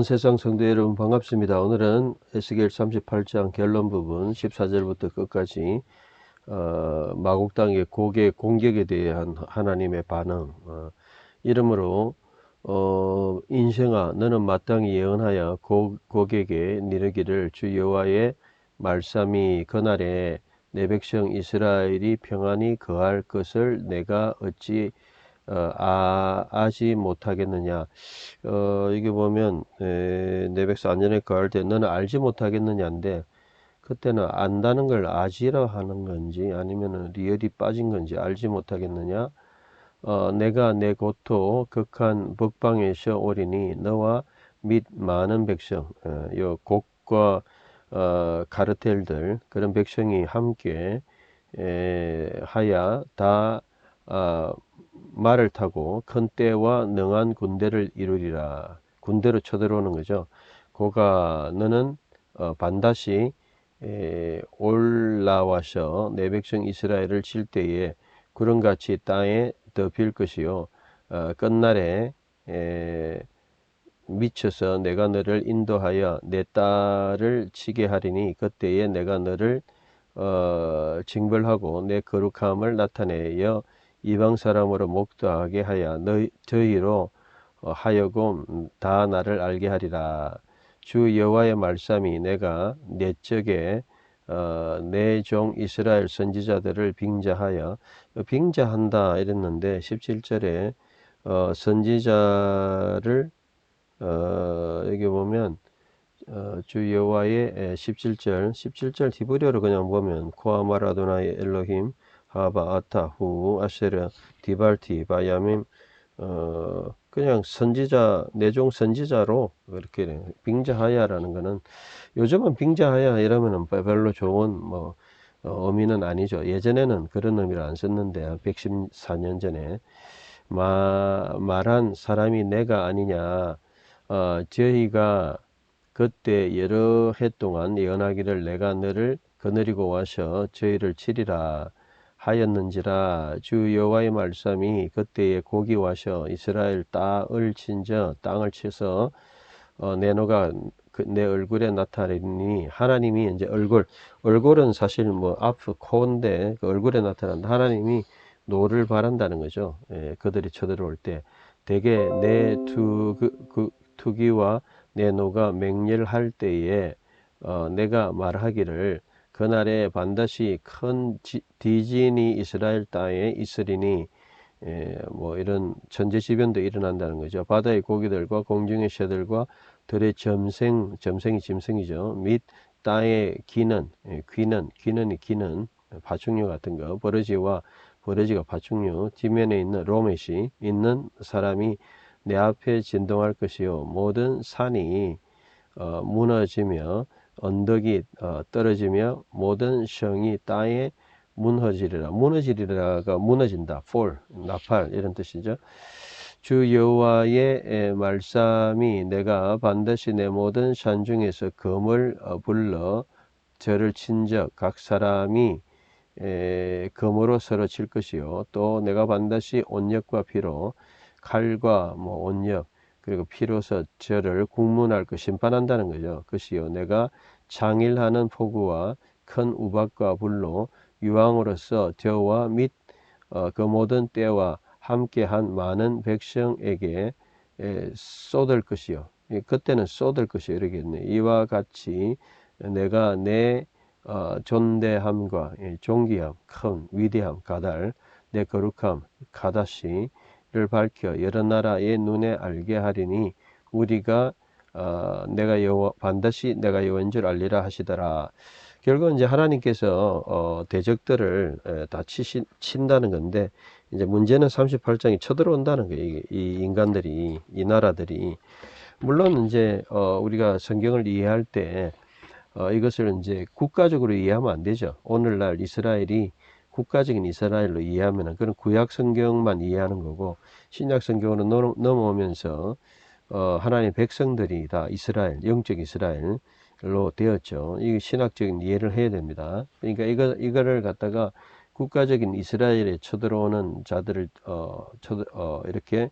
온 세상 성도 여러분 반갑습니다. 오늘은 에스겔 38장 결론 부분 14절부터 끝까지 어, 마곡 땅의 고개 공격에 대한 하나님의 반응 어, 이름으로 어, 인생아 너는 마땅히 예언하여 고, 고객에 니르기를 주 여호와의 말씀이 그날에 내 백성 이스라엘이 평안히 거할 것을 내가 어찌 어, 아, 아지 못하겠느냐. 어, 이게 보면, 에, 내 백성 안전에 거 할 때 너는 알지 못하겠느냐인데, 그때는 안다는 걸 아지라 하는 건지, 아니면은 리얼이 빠진 건지 알지 못하겠느냐. 어, 내가 내 고토 극한 북방에서 오리니 너와 및 많은 백성, 어, 요 곡과 어, 가르텔들 그런 백성이 함께 에, 하야 다 어, 말을 타고 큰 때와 능한 군대를 이루리라. 군대로 쳐들어오는 거죠. 고가 너는 어, 반드시 에, 올라와서 내 백성 이스라엘을 칠 때에 구름같이 땅에 덮일 것이요. 어, 끝날에 에, 미쳐서 내가 너를 인도하여 내 딸을 치게 하리니 그때에 내가 너를 어, 징벌하고 내 거룩함을 나타내어 이방 사람으로 목도하게 하여 너희 저희로 어, 하여금 다 나를 알게 하리라. 주 여호와의 말씀이 내가 내적에 어, 내종 이스라엘 선지자들을 빙자하여 빙자한다 이랬는데 17절에 어, 선지자를 어, 여기 보면 어, 주 여호와의 17절 17절 디브리어로 그냥 보면 코아마라도나의 엘로힘 하바 아타 후 아세르 디발티 바야밈 어 그냥 선지자 내종 선지자로 이렇게 빙자하야라는 거는 요즘은 빙자하야 이러면은 별로 좋은 뭐 어, 의미는 아니죠. 예전에는 그런 의미를 안 썼는데 114년 전에 마, 말한 사람이 내가 아니냐. 어, 저희가 그때 여러 해 동안 예언하기를 내가 너를 거느리고 와서 저희를 치리라. 하였는지라 주 여호와의 말씀이 그때에 고기 와셔 이스라엘 땅을 친저 땅을 치서 어, 내노가 그, 내 얼굴에 나타내니 하나님이 이제 얼굴 얼굴은 사실 뭐앞 코인데 그 얼굴에 나타난다. 하나님이 노를 바란다는 거죠. 예, 그들이 쳐들어올 때. 대개 내 투, 그, 그, 투기와 내 노가 맹렬 할 때에 어, 내가 말하기를 그날에 반드시 큰 디진이 이스라엘 땅에 있으리니 예, 뭐 이런 천재지변도 일어난다는 거죠. 바다의 고기들과 공중의 새들과 들의 점생, 점생이 짐승이죠. 및 땅의 기는, 예, 귀는, 귀는이 기는, 파충류 같은 거, 버러지와 버러지가 파충류, 지면에 있는 로멧이 있는 사람이 내 앞에 진동할 것이요. 모든 산이 어, 무너지며 언덕이 어, 떨어지며 모든 성이 땅에 무너지리라. 무너지리라가 무너진다. fall, 나팔 이런 뜻이죠. 주 여호와의 말씀이 내가 반드시 내 모든 산 중에서 검을 어, 불러 저를 친적 각 사람이 검으로 서로 칠 것이요 또 내가 반드시 온역과 피로 칼과 뭐 온역 그리고 피로서 저를 국문할 것 심판한다는 거죠. 그것이요. 내가 장일하는 폭우와 큰 우박과 불로 유황으로서 저와 및그 어, 그 모든 때와 함께한 많은 백성에게 에, 쏟을 것이요. 그때는 쏟을 것이 이러겠네. 이와 같이 내가 내 어, 존대함과 예, 존귀함, 큰 위대함, 가달, 내 거룩함, 가다시 를 밝혀 여러 나라의 눈에 알게 하리니 우리가 어, 내가 여호 반드시 내가 여호인 줄 알리라 하시더라. 결국 이제 하나님께서 어, 대적들을 에, 다 치신, 친다는 건데 이제 문제는 38장이 쳐들어온다는 거예요. 이, 이 인간들이 이 나라들이 물론 이제 어, 우리가 성경을 이해할 때 어, 이것을 이제 국가적으로 이해하면 안 되죠. 오늘날 이스라엘이 국가적인 이스라엘로 이해하면 그런 구약 성경만 이해하는 거고 신약 성경으로 넘어오면서 어, 하나님 백성들이 다 이스라엘, 영적 이스라엘로 되었죠. 이 신학적인 이해를 해야 됩니다. 그러니까 이거 이거를 갖다가 국가적인 이스라엘에 쳐들어오는 자들을 어, 쳐, 어 이렇게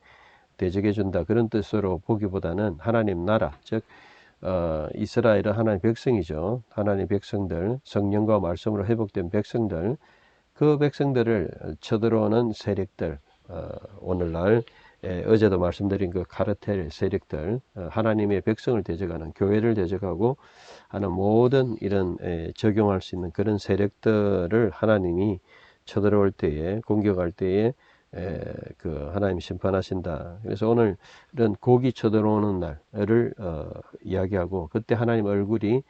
대적해 준다 그런 뜻으로 보기보다는 하나님 나라 즉 어, 이스라엘은 하나님 백성이죠. 하나님 백성들 성령과 말씀으로 회복된 백성들 그 백성들을 쳐들어오는 세력들 어, 오늘날 예, 어제도 말씀드린 그 카르텔 세력들 어, 하나님의 백성을 대적하는 교회를 대적하고 하는 모든 이런 예, 적용할 수 있는 그런 세력들을 하나님이 쳐들어올 때에 공격할 때에 에, 그 하나님 심판하신다. 그래서 오늘은 고기 쳐들어오는 날을 어, 이야기하고 그때 하나님 얼굴이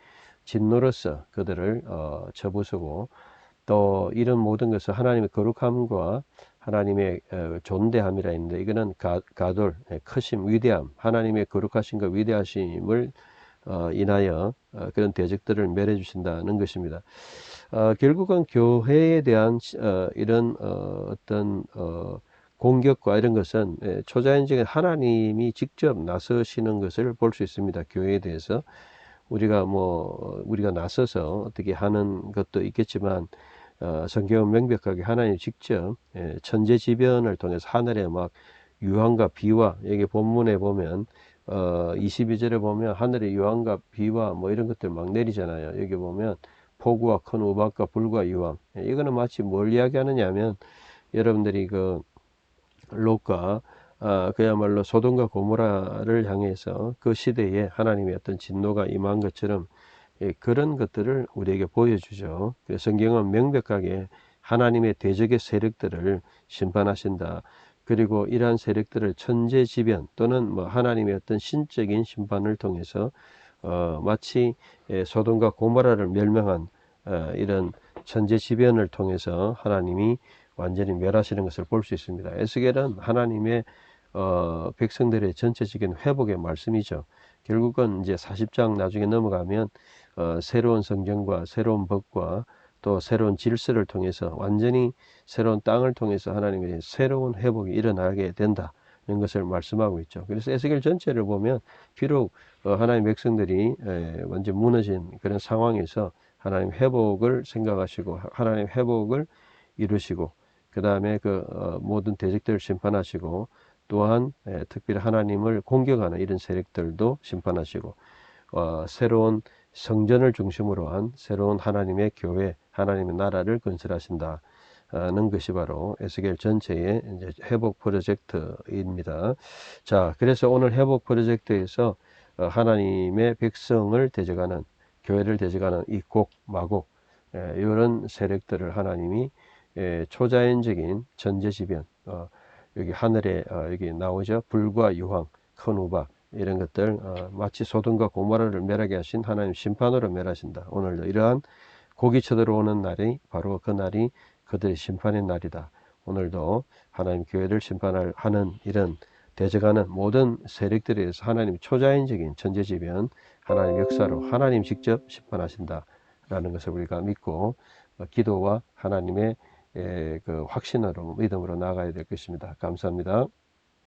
진노로서 그들을 어, 쳐부수고 또 이런 모든 것을 하나님의 거룩함과 하나님의 어, 존대함이라 있는데 이거는 가, 가돌 예, 크심 위대함 하나님의 거룩하심과 위대하심을 어, 인하여 어, 그런 대적들을 멸해 주신다는 것입니다. 어, 결국은 교회에 대한 어, 이런 어, 어, 공격과 이런 것은 예, 초자연적인 하나님이 직접 나서시는 것을 볼 수 있습니다. 교회에 대해서 우리가 뭐 우리가 나서서 어떻게 하는 것도 있겠지만 어, 성경은 명백하게 하나님 직접 예, 천재지변을 통해서 하늘에 막 유황과 비와 여기 본문에 보면 어, 22절에 보면 하늘에 유황과 비와 뭐 이런 것들 막 내리잖아요. 여기 보면 폭우와 큰 우박과 불과 유황. 예, 이거는 마치 뭘 이야기하느냐 하면 여러분들이 그 롯과 아, 그야말로 소돔과 고모라를 향해서 그 시대에 하나님의 어떤 진노가 임한 것처럼 예, 그런 것들을 우리에게 보여주죠. 그래서 성경은 명백하게 하나님의 대적의 세력들을 심판하신다. 그리고 이러한 세력들을 천재지변 또는 뭐 하나님의 어떤 신적인 심판을 통해서 어, 마치 예, 소돔과 고모라를 멸망한 어, 이런 천재지변을 통해서 하나님이 완전히 멸하시는 것을 볼 수 있습니다. 에스겔은 하나님의 어, 백성들의 전체적인 회복의 말씀이죠. 결국은 이제 40장 나중에 넘어가면 어, 새로운 성경과 새로운 법과 또 새로운 질서를 통해서 완전히 새로운 땅을 통해서 하나님의 새로운 회복이 일어나게 된다. 는 것을 말씀하고 있죠. 그래서 에스겔 전체를 보면 비록 어, 하나님 백성들이 에, 완전 무너진 그런 상황에서 하나님 회복을 생각하시고 하나님 회복을 이루시고 그 다음에 그 어, 모든 대적들을 심판하시고 또한 에, 특별히 하나님을 공격하는 이런 세력들도 심판하시고 어, 새로운 성전을 중심으로 한 새로운 하나님의 교회, 하나님의 나라를 건설하신다. 는 것이 바로 에스겔 전체의 이제 회복 프로젝트입니다. 자, 그래서 오늘 회복 프로젝트에서 어, 하나님의 백성을 대적하는 교회를 대적하는 이 곡, 마곡 예, 이런 세력들을 하나님이 예, 초자연적인 전제지변 어, 여기 하늘에 어, 여기 나오죠 불과 유황, 큰 우박 이런 것들 어, 마치 소돔과 고모라를 멸하게 하신 하나님 심판으로 멸하신다. 오늘도 이러한 고기 쳐들어오는 날이 바로 그 날이 그들의 심판의 날이다. 오늘도 하나님 교회를 심판하는 이런 대적하는 모든 세력들에 대해서 하나님 초자연적인 천재지변 하나님 역사로 하나님 직접 심판하신다라는 것을 우리가 믿고 어, 기도와 하나님의 그 확신으로 믿음으로 나가야 될 것입니다. 감사합니다.